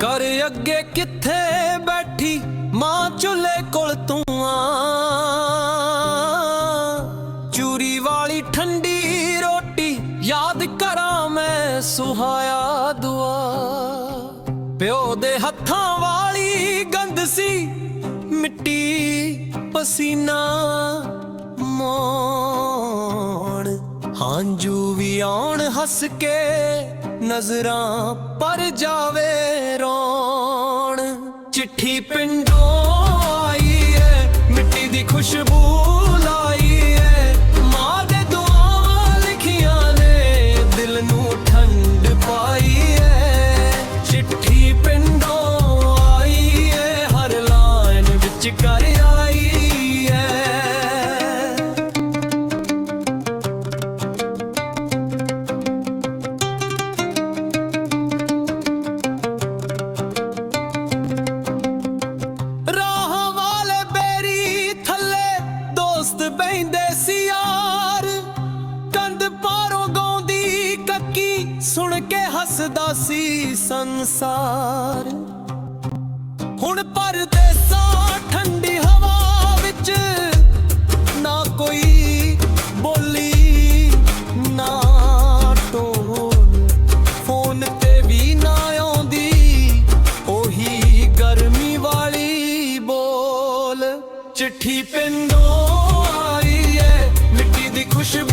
ਕਰ ਅੱਗੇ ਕਿੱਥੇ ਬੈਠੀ ਮਾਂ ਚੁੱਲੇ ਕੋਲ ਤੂੰ ਆ। ਚੂਰੀ ਵਾਲੀ ਠੰਡੀ ਰੋਟੀ ਯਾਦ ਕਰਾਂ ਮੈਂ ਸੁਹਾਇਆ ਦੁਆ। ਪਿਓ ਦੇ ਹੱਥਾਂ ਵਾਲੀ ਗੰਦ ਸੀ, ਮਿੱਟੀ ਪਸੀਨਾ ਮੋਣ। ਹਾਂਜੂ ਵੀ ਆਉਣ ਹੱਸ ਕੇ ਨਜ਼ਰਾਂ ਪਰ ਜਾਵੇ ਚਿੱਠੀ ਪਿੰਡੋਂ ਆਈ ਏ, ਮਿੱਟੀ ਦੀ ਖੁਸ਼ਬੂ ਲਾਈ ਏ। ਮਾਂ ਦੇ ਦੁਆਵਾਂ ਲਿਖੀਆਂ ਨੇ, ਦਿਲ ਨੂੰ ਠੰਡ ਪਾਈ ਏ। ਚਿੱਠੀ ਪਿੰਡੋਂ ਆਈ ਏ, ਹਰ ਲਾਈਨ ਵਿੱਚ ਕਰ ਕੇ ਹੱਸਦਾ ਸੀ ਸੰਸਾਰ। ਹੁਣ ਪਰਦੇਸਾਂ ਠੰਡੀ ਹਵਾ ਵਿੱਚ ਨਾ ਕੋਈ ਬੋਲੀ, ਨਾ ਟੋਲ ਫੋਨ ਤੇ ਵੀ ਨਾ ਆਉਂਦੀ, ਉਹੀ ਗਰਮੀ ਵਾਲੀ ਬੋਲ। ਚਿੱਠੀ ਪਿੰਡੋਂ ਆਈ ਏ, ਮਿੱਟੀ ਦੀ ਖੁਸ਼ਬੂ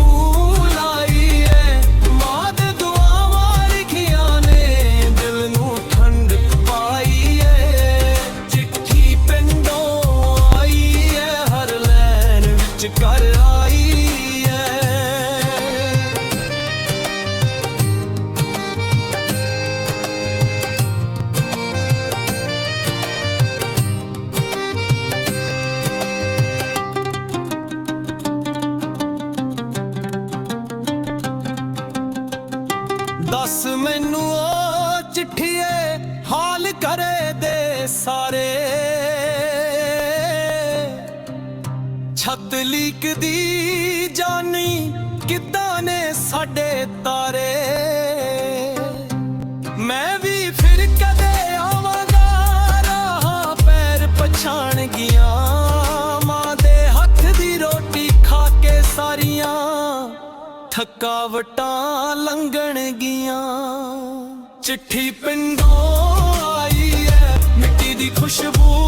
ਦੱਸ ਮੈਨੂੰ ਉਹ ਚਿੱਠੀਏ ਹਾਲ ਕਰੇ ਦੇ ਸਾਰੇ। ਛੱਤ ਲੀਕ ਦੀ ਜਾਨੀ ਕਿੱਦਾਂ ਨੇ ਸਾਡੇ ਤਾਰੇ? ਥਕਾਵਟਾਂ ਲੰਘਣ ਗੀਆਂ ਚਿੱਠੀ ਪਿੰਡੋਂ ਆਈ ਐ ਮਿੱਟੀ ਦੀ ਖੁਸ਼ਬੂ